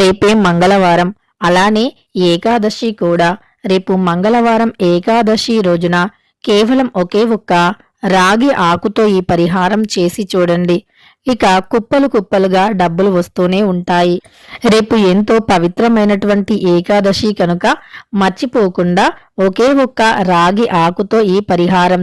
రేపే మంగళవారం. అలానే ఏకాదశి కూడా. రేపు మంగళవారం ఏకాదశి రోజున కేవలం ఒకే ఒక్క రాగి ఆకుతో ఈ పరిహారం చేసి చూడండి. ఇక కుప్పలు కుప్పలుగా డబ్బులు వస్తూనే ఉంటాయి. రేపు ఎంతో పవిత్రమైనటువంటి ఏకాదశి కనుక మర్చిపోకుండా ఒకే ఒక్క రాగి ఆకుతో ఈ పరిహారం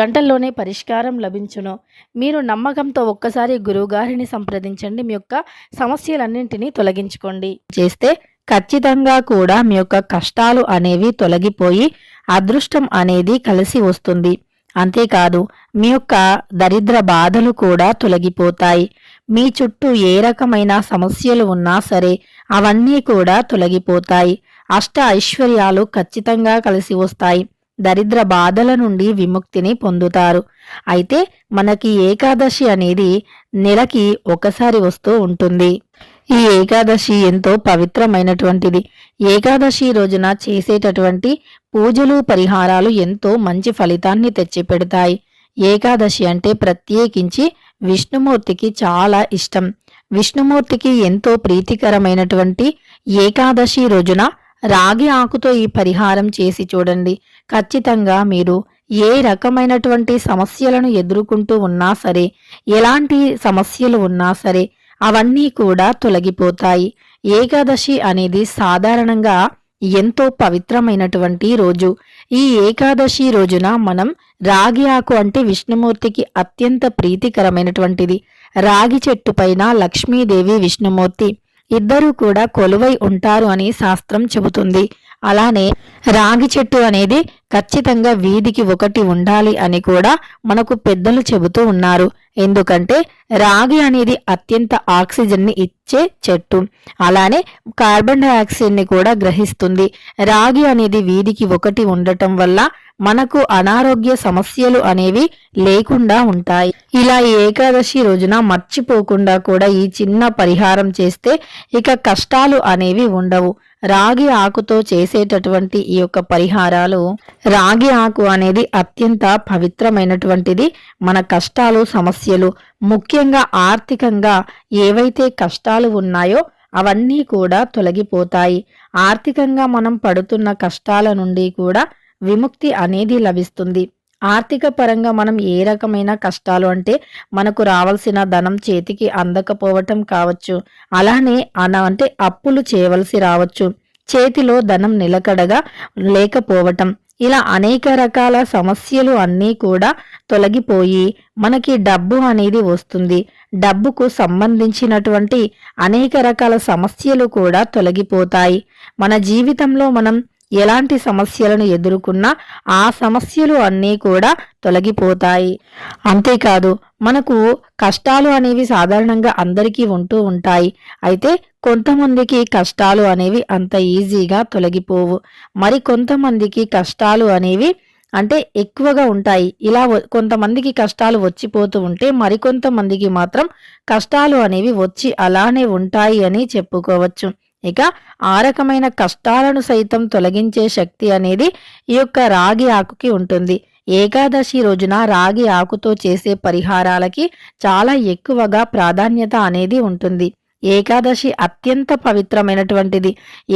గంటల్లోనే పరిష్కారం లభించును. మీరు నమ్మకంతో ఒక్కసారి గురువుగారిని సంప్రదించండి. మీ యొక్క సమస్యలన్నింటినీ తొలగించుకోండి. చేస్తే ఖచ్చితంగా కూడా మీ యొక్క కష్టాలు అనేవి తొలగిపోయి అదృష్టం అనేది కలిసి వస్తుంది. అంతేకాదు మీ యొక్క దరిద్ర బాధలు కూడా తొలగిపోతాయి. మీ చుట్టూ ఏ రకమైన సమస్యలు ఉన్నా సరే అవన్నీ కూడా తొలగిపోతాయి. అష్ట ఐశ్వర్యాలు ఖచ్చితంగా కలిసి వస్తాయి. దరిద్ర బాధల నుండి విముక్తిని పొందుతారు. అయితే మనకి ఏకాదశి అనేది నెలకి ఒకసారి వస్తూ ఉంటుంది. ఈ ఏకాదశి ఎంతో పవిత్రమైనటువంటిది. ఏకాదశి రోజున చేసేటటువంటి పూజలు పరిహారాలు ఎంతో మంచి ఫలితాన్ని తెచ్చిపెడతాయి. ఏకాదశి అంటే ప్రత్యేకించి విష్ణుమూర్తికి చాలా ఇష్టం. విష్ణుమూర్తికి ఎంతో ప్రీతికరమైనటువంటి ఏకాదశి రోజున రాగి ఆకుతో ఈ పరిహారం చేసి చూడండి. ఖచ్చితంగా మీరు ఏ రకమైనటువంటి సమస్యలను ఎదుర్కొంటూ ఉన్నా సరే ఎలాంటి సమస్యలు ఉన్నా సరే అవన్నీ కూడా తొలగిపోతాయి. ఏకాదశి అనేది సాధారణంగా ఎంతో పవిత్రమైనటువంటి రోజు. ఈ ఏకాదశి రోజున మనం రాగి ఆకు అంటే విష్ణుమూర్తికి అత్యంత ప్రీతికరమైనటువంటిది. రాగి చెట్టు పైన లక్ష్మీదేవి విష్ణుమూర్తి ఇద్దరూ కూడా కొలువై ఉంటారు అని శాస్త్రం చెబుతుంది. అలానే రాగి చెట్టు అనేది ఖచ్చితంగా వీధికి ఒకటి ఉండాలి అని కూడా మనకు పెద్దలు చెబుతూ ఉన్నారు. ఎందుకంటే రాగి అనేది అత్యంత ఆక్సిజన్ని ఇచ్చే చెట్టు. అలానే కార్బన్ డైఆక్సైడ్ని కూడా గ్రహిస్తుంది. రాగి అనేది వీధికి ఒకటి ఉండటం వల్ల మనకు అనారోగ్య సమస్యలు అనేవి లేకుండా ఉంటాయి. ఇలా ఏకాదశి రోజున మర్చిపోకుండా కూడా ఈ చిన్న పరిహారం చేస్తే ఇక కష్టాలు అనేవి ఉండవు. రాగి ఆకుతో చేసేటటువంటి ఈ యొక్క పరిహారాలు రాగి ఆకు అనేది అత్యంత పవిత్రమైనటువంటిది. మన కష్టాలు సమస్యలు ముఖ్యంగా ఆర్థికంగా ఏవైతే కష్టాలు ఉన్నాయో అవన్నీ కూడా తొలగిపోతాయి. ఆర్థికంగా మనం పడుతున్న కష్టాల నుండి కూడా విముక్తి అనేది లభిస్తుంది. ఆర్థిక పరంగా మనం ఏ రకమైన కష్టాలు అంటే మనకు రావాల్సిన ధనం చేతికి అందకపోవటం కావచ్చు. అలానే అన అంటే అప్పులు చేయవలసి రావచ్చు. చేతిలో ధనం నిలకడగా లేకపోవటం. ఇలా అనేక రకాల సమస్యలు అన్నీ కూడా తొలగిపోయి మనకి డబ్బు అనేది వస్తుంది. డబ్బుకు సంబంధించినటువంటి అనేక రకాల సమస్యలు కూడా తొలగిపోతాయి. మన జీవితంలో మనం ఎలాంటి సమస్యలను ఎదుర్కొన్నా ఆ సమస్యలు అన్నీ కూడా తొలగిపోతాయి. అంతేకాదు మనకు కష్టాలు అనేవి సాధారణంగా అందరికీ ఉంటూ ఉంటాయి. అయితే కొంతమందికి కష్టాలు అనేవి అంత ఈజీగా తొలగిపోవు. మరి కొంతమందికి కష్టాలు అనేవి అంటే ఎక్కువగా ఉంటాయి. ఇలా కొంతమందికి కష్టాలు వచ్చిపోతూ ఉంటే మరికొంతమందికి మాత్రం కష్టాలు అనేవి వచ్చి అలానే ఉంటాయి అని చెప్పుకోవచ్చు. ఇక ఆ రకమైన కష్టాలను సైతం తొలగించే శక్తి అనేది ఈ యొక్క రాగి ఆకుకి ఉంటుంది. ఏకాదశి రోజున రాగి ఆకుతో చేసే పరిహారాలకి చాలా ఎక్కువగా ప్రాధాన్యత అనేది ఉంటుంది. ఏకాదశి అత్యంత పవిత్రమైనటువంటిది.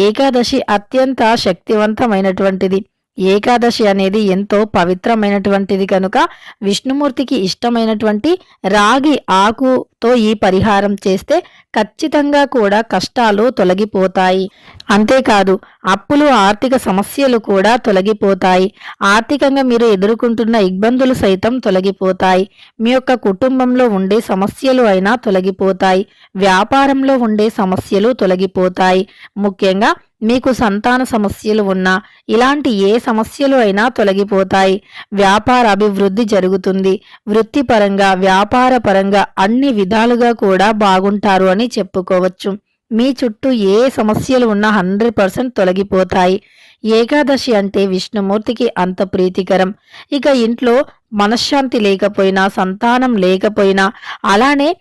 ఏకాదశి అత్యంత శక్తివంతమైనటువంటిది. ఏకాదశి అనేది ఎంతో పవిత్రమైనటువంటిది కనుక విష్ణుమూర్తికి ఇష్టమైనటువంటి రాగి ఆకుతో ఈ పరిహారం చేస్తే ఖచ్చితంగా కూడా కష్టాలు తొలగిపోతాయి. అంతేకాదు అప్పులు ఆర్థిక సమస్యలు కూడా తొలగిపోతాయి. ఆర్థికంగా మీరు ఎదుర్కొంటున్న ఇబ్బందులు సైతం తొలగిపోతాయి. మీ యొక్క కుటుంబంలో ఉండే సమస్యలు అయినా తొలగిపోతాయి. వ్యాపారంలో ఉండే సమస్యలు తొలగిపోతాయి. ముఖ్యంగా మీకు సంతాన సమస్యలు ఉన్నా ఇలాంటి ఏ సమస్యలు అయినా తొలగిపోతాయి. వ్యాపార అభివృద్ధి జరుగుతుంది. వృత్తిపరంగా వ్యాపార పరంగా అన్ని విధాలుగా కూడా బాగుంటారు అని చెప్పుకోవచ్చు. మీ చుట్టూ ఏ సమస్యలు ఉన్నా హండ్రెడ్ పర్సెంట్ తొలగిపోతాయి. ఏకాదశి అంటే విష్ణుమూర్తికి అంత ప్రీతికరం. ఇక ఇంట్లో మనశ్శాంతి లేకపోయినా సంతానం లేకపోయినా అలానే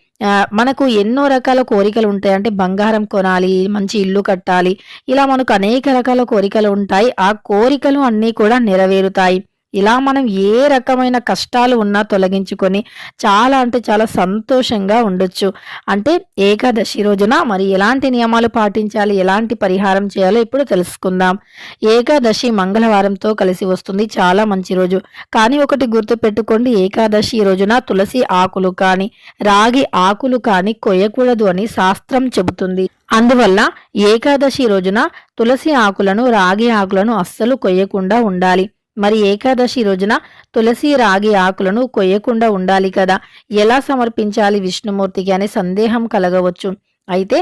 మనకు ఎన్నో రకాల కోరికలు ఉంటాయి. అంటే బంగారం కొనాలి మంచి ఇల్లు కట్టాలి. ఇలా మనకు అనేక రకాల కోరికలు ఉంటాయి. ఆ కోరికలు అన్నీ కూడా నెరవేరుతాయి. ఇలా మనం ఏ రకమైన కష్టాలు ఉన్నా తొలగించుకొని చాలా అంటే చాలా సంతోషంగా ఉండొచ్చు. అంటే ఏకాదశి రోజున మరి ఎలాంటి నియమాలు పాటించాలి? ఎలాంటి పరిహారం చేయాలో ఇప్పుడు తెలుసుకుందాం. ఏకాదశి మంగళవారంతో కలిసి వస్తుంది. చాలా మంచి రోజు. కానీ ఒకటి గుర్తుపెట్టుకోండి ఏకాదశి రోజున తులసి ఆకులు కానీ రాగి ఆకులు కానీ కొయ్యకూడదు అని శాస్త్రం చెబుతుంది. అందువల్ల ఏకాదశి రోజున తులసి ఆకులను రాగి ఆకులను అస్సలు కొయ్యకుండా ఉండాలి. మరి ఏకాదశి రోజున తులసి రాగి ఆకులను కొయ్యకుండా ఉండాలి కదా. ఎలా సమర్పించాలి విష్ణుమూర్తికి అనే సందేహం కలగవచ్చు. అయితే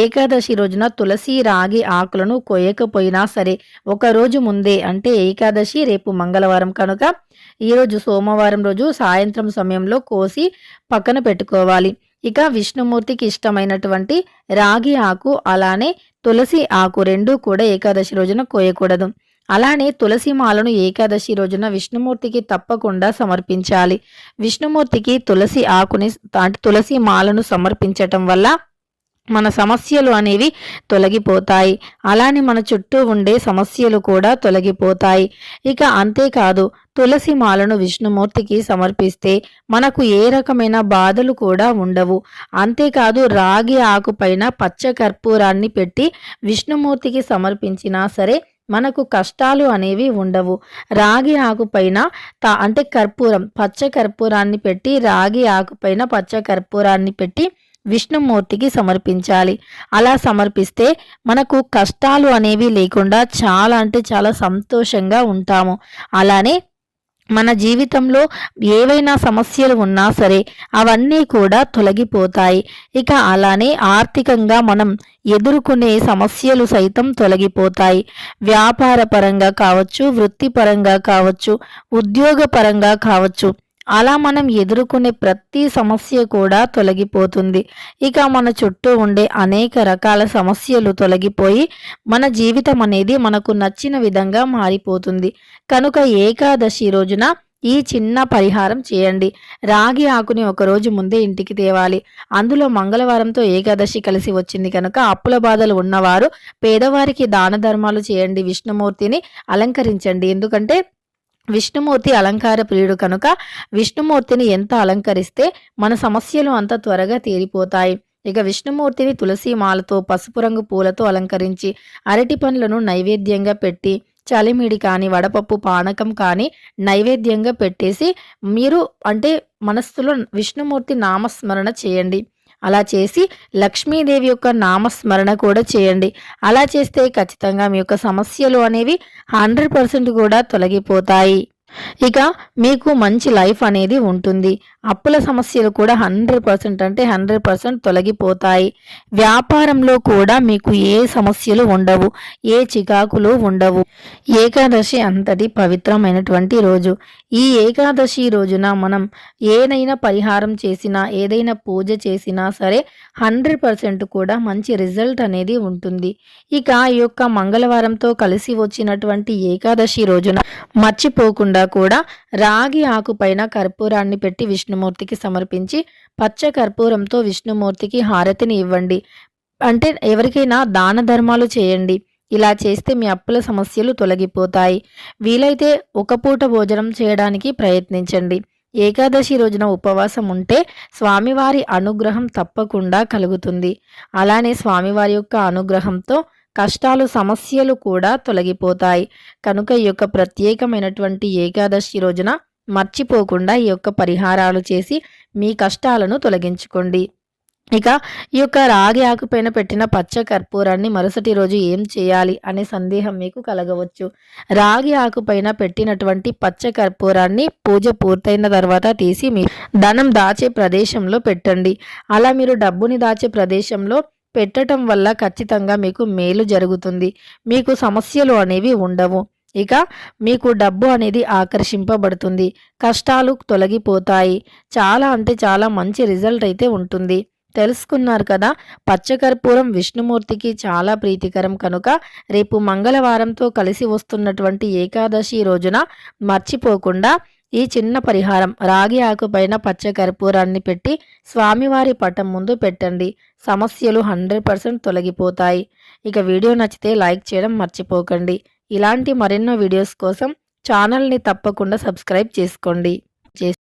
ఏకాదశి రోజున తులసి రాగి ఆకులను కొయ్యకపోయినా సరే ఒకరోజు ముందే అంటే ఏకాదశి రేపు మంగళవారం కనుక ఈరోజు సోమవారం రోజు సాయంత్రం సమయంలో కోసి పక్కన పెట్టుకోవాలి. ఇక విష్ణుమూర్తికి ఇష్టమైనటువంటి రాగి ఆకు అలానే తులసి ఆకు రెండూ కూడా ఏకాదశి రోజున కోయకూడదు అలానే తులసి మాలను ఏకాదశి రోజున విష్ణుమూర్తికి తప్పకుండా సమర్పించాలి. విష్ణుమూర్తికి తులసి ఆకుని అంటే తులసి మాలను సమర్పించటం వల్ల మన సమస్యలు అనేవి తొలగిపోతాయి. అలానే మన చుట్టూ ఉండే సమస్యలు కూడా తొలగిపోతాయి. ఇక అంతేకాదు తులసి మాలను విష్ణుమూర్తికి సమర్పిస్తే మనకు ఏ రకమైన బాధలు కూడా ఉండవు. అంతేకాదు రాగి ఆకుపైన పచ్చ కర్పూరాన్ని పెట్టి విష్ణుమూర్తికి సమర్పించినా సరే మనకు కష్టాలు అనేవి ఉండవు. రాగి ఆకుపైన తా అంటే కర్పూరం పచ్చ కర్పూరాన్ని పెట్టి రాగి ఆకుపైన పచ్చ కర్పూరాన్ని పెట్టి విష్ణుమూర్తికి సమర్పించాలి. అలా సమర్పిస్తే మనకు కష్టాలు అనేవి లేకుండా చాలా అంటే చాలా సంతోషంగా ఉంటాము. అలానే మన జీవితంలో ఏవైనా సమస్యలు ఉన్నా సరే అవన్నీ కూడా తొలగిపోతాయి. ఇక అలానే ఆర్థికంగా మనం ఎదుర్కొనే సమస్యలు సైతం తొలగిపోతాయి. వ్యాపార పరంగా కావచ్చు వృత్తిపరంగా కావచ్చు ఉద్యోగపరంగా కావచ్చు. అలా మనం ఎదుర్కొనే ప్రతి సమస్య కూడా తొలగిపోతుంది. ఇక మన చుట్టూ ఉండే అనేక రకాల సమస్యలు తొలగిపోయి మన జీవితం అనేది మనకు నచ్చిన విధంగా మారిపోతుంది. కనుక ఏకాదశి రోజున ఈ చిన్న పరిహారం చేయండి. రాగి ఆకుని ఒక రోజు ముందే ఇంటికి తేవాలి. అందులో మంగళవారంతో ఏకాదశి కలిసి వచ్చింది కనుక అప్పుల బాధలు ఉన్నవారు పేదవారికి దాన ధర్మాలు చేయండి. విష్ణుమూర్తిని అలంకరించండి. ఎందుకంటే విష్ణుమూర్తి అలంకార ప్రియుడు కనుక విష్ణుమూర్తిని ఎంత అలంకరిస్తే మన సమస్యలు అంత త్వరగా తీరిపోతాయి. ఇక విష్ణుమూర్తిని తులసి మాలతో పసుపు రంగు పూలతో అలంకరించి అరటి పండ్లను నైవేద్యంగా పెట్టి చలిమిడి కానీ వడపప్పు పానకం కానీ నైవేద్యంగా పెట్టేసి మీరు అంటే మనస్సులో విష్ణుమూర్తి నామస్మరణ చేయండి. అలా చేసి లక్ష్మీదేవి యొక్క నామస్మరణ కూడా చేయండి. అలా చేస్తే ఖచ్చితంగా మీ యొక్క సమస్యలు అనేవి హండ్రెడ్ పర్సెంట్ కూడా తొలగిపోతాయి. ఇక మీకు మంచి లైఫ్ అనేది ఉంటుంది. అప్పుల సమస్యలు కూడా హండ్రెడ్ పర్సెంట్ అంటే హండ్రెడ్ పర్సెంట్ తొలగిపోతాయి. వ్యాపారంలో కూడా మీకు ఏ సమస్యలు ఉండవు. ఏ చికాకులు ఉండవు. ఏకాదశి అంతటి పవిత్రమైనటువంటి రోజు. ఈ ఏకాదశి రోజున మనం ఏదైనా పరిహారం చేసినా ఏదైనా పూజ చేసినా సరే హండ్రెడ్ పర్సెంట్ కూడా మంచి రిజల్ట్ అనేది ఉంటుంది. ఇక ఈ యొక్క మంగళవారంతో కలిసి వచ్చినటువంటి ఏకాదశి రోజున మర్చిపోకుండా కూడా రాగి ఆకుపైన కర్పూరాన్ని పెట్టి విష్ణుమూర్తికి సమర్పించి పచ్చ కర్పూరంతో విష్ణుమూర్తికి హారతిని ఇవ్వండి. అంటే ఎవరికైనా దాన ధర్మాలు చేయండి. ఇలా చేస్తే మీ అప్పుల సమస్యలు తొలగిపోతాయి. వీలైతే ఒక పూట భోజనం చేయడానికి ప్రయత్నించండి. ఏకాదశి రోజున ఉపవాసం ఉంటే స్వామివారి అనుగ్రహం తప్పకుండా కలుగుతుంది. అలానే స్వామివారి యొక్క అనుగ్రహంతో కష్టాలు సమస్యలు కూడా తొలగిపోతాయి. కనుక ఈ యొక్క ప్రత్యేకమైనటువంటి ఏకాదశి రోజున మర్చిపోకుండా ఈ యొక్క పరిహారాలు చేసి మీ కష్టాలను తొలగించుకోండి. ఇక ఈ యొక్క రాగి ఆకుపైన పెట్టిన పచ్చ కర్పూరాన్ని మరుసటి రోజు ఏం చేయాలి అనే సందేహం మీకు కలగవచ్చు. రాగి ఆకుపైన పెట్టినటువంటి పచ్చ కర్పూరాన్ని పూజ పూర్తయిన తర్వాత తీసి మీ ధనం దాచే ప్రదేశంలో పెట్టండి. అలా మీరు డబ్బుని దాచే ప్రదేశంలో పెట్టడం వల్ల ఖచ్చితంగా మీకు మేలు జరుగుతుంది. మీకు సమస్యలు అనేవి ఉండవు. ఇక మీకు డబ్బు అనేది ఆకర్షింపబడుతుంది. కష్టాలు తొలగిపోతాయి. చాలా అంటే చాలా మంచి రిజల్ట్ అయితే ఉంటుంది. తెలుసుకున్నారు కదా పచ్చకర్పూరం విష్ణుమూర్తికి చాలా ప్రీతికరం. కనుక రేపు మంగళవారంతో కలిసి వస్తున్నటువంటి ఏకాదశి రోజున మర్చిపోకుండా ఈ చిన్న పరిహారం. రాగి ఆకుపైన పచ్చ కర్పూరాన్ని పెట్టి స్వామివారి పటం ముందు పెట్టండి. సమస్యలు హండ్రెడ్ పర్సెంట్ తొలగిపోతాయి. ఇక వీడియో నచ్చితే లైక్ చేయడం మర్చిపోకండి. ఇలాంటి మరెన్నో వీడియోస్ కోసం ఛానల్ని తప్పకుండా సబ్స్క్రైబ్ చేసుకోండి.